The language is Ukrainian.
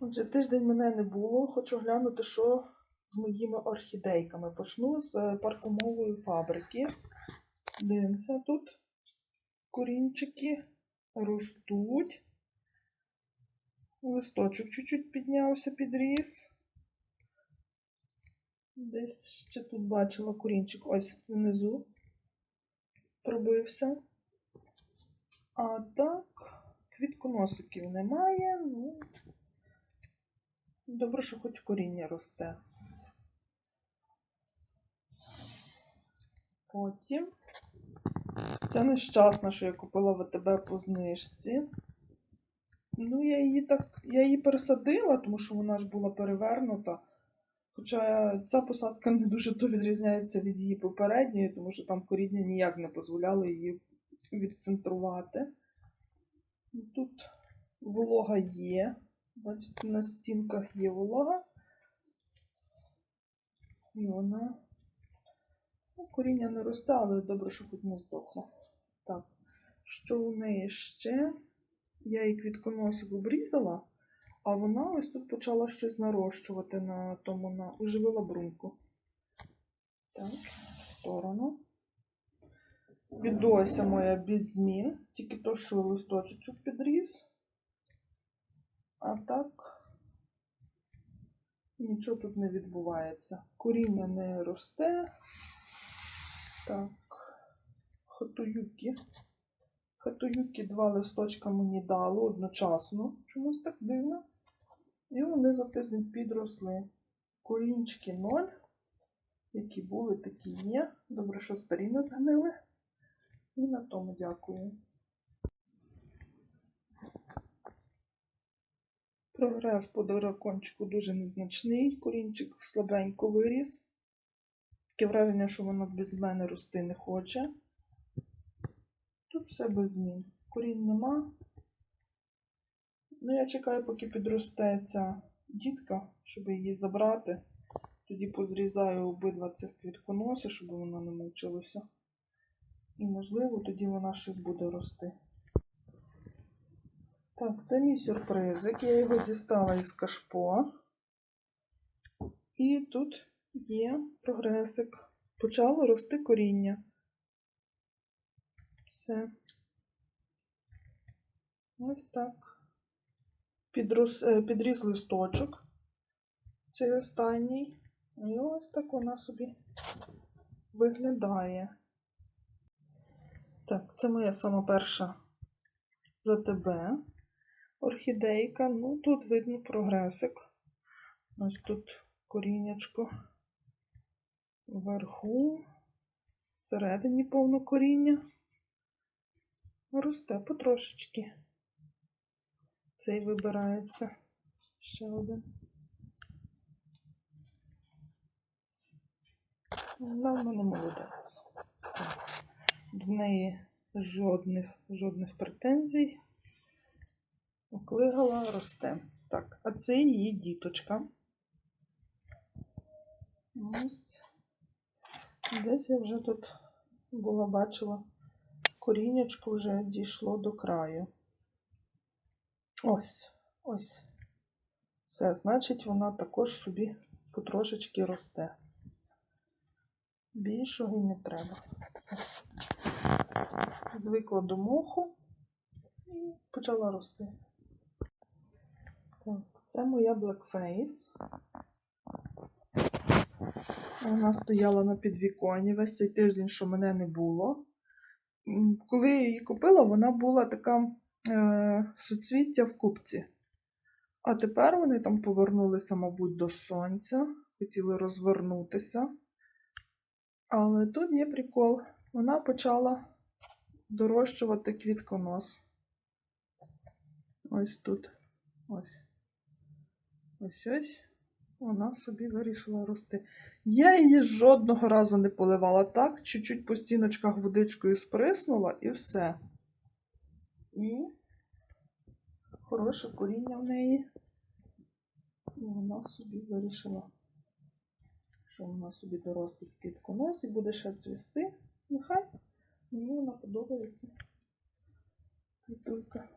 Отже, тиждень мене не було. Хочу глянути, що з моїми орхідейками. Почну з парфумової фабрики. Дивимося тут. Корінчики ростуть. Листочок чуть-чуть піднявся, підріс. Десь ще тут бачила корінчик ось внизу. Пробився. А так, квітконосиків немає. Ну, добре, що хоч коріння росте. Потім. Це нещасна, що я купила ВТБ по знижці. Ну, я її так, я її пересадила, тому що вона ж була перевернута. Хоча ця посадка не дуже то відрізняється від її попередньої, тому що там коріння ніяк не дозволяло її відцентрувати. Тут волога є. Бачите, на стінках є волога. І вона. Ну, коріння не росте, але добре, що хоч не здохло. Так, що у неї ще? Я її квітконосик обрізала, а вона ось тут почала щось нарощувати на тому на оживила бруньку. Так, в сторону. Відося моя без змін, тільки то, що листочок підріс. А так нічого тут не відбувається. Коріння не росте. Так, хатоюки. Хатоюки два листочка мені дало одночасно. Чомусь так дивно. І вони за тиждень підросли. Корінчики ноль. Які були, такі є. Добре, що старі не згнили. І на тому дякую. Прогрес по дракончику дуже незначний. Корінчик слабенько виріс. Таке враження, що воно без мене рости не хоче. Тут все без змін. Корінь нема. Ну, я чекаю, поки підросте ця дітка, щоб її забрати. Тоді позрізаю обидва цих квітконоси, щоб воно не мучилося. І, можливо, тоді вона щось буде рости. Так, це мій сюрпризик. Я його дістала із кашпо. І тут є прогресик. Почало рости коріння. Все. Ось так. Підрос, е, підріс листочок. Цей останній. І ось так вона собі виглядає. Так, це моя сама перша за тебе. Орхідейка. Ну, тут видно прогресик. Ось тут коріннячко вверху, всередині повно коріння. Росте потрошечки. Цей вибирається. Ще один. Вона в мене молодець. Все. До неї жодних, жодних претензій. Оклигала, росте. Так, а це її діточка. Ось. Десь я вже тут була бачила, корінечко вже дійшло до краю. Ось, ось. Все, значить, вона також собі потрошечки росте. Більшого й не треба. Все. Звикла до моху і почала рости. Це моя Blackface. Вона стояла на підвіконні весь цей тиждень, що мене не було. Коли я її купила, вона була така е, суцвіття в купці. А тепер вони там повернулися, мабуть, до сонця, хотіли розвернутися. Але тут є прикол. Вона почала дорощувати квітконос. Ось тут. Ось. Ось ось. Вона собі вирішила рости. Я її жодного разу не поливала так, чуть-чуть по стіночках водичкою сприснула і все. І хороше коріння в неї. І вона собі вирішила, що вона собі доростить квітконос і буде ще цвісти. Нехай мені вона подобається. Квітулька.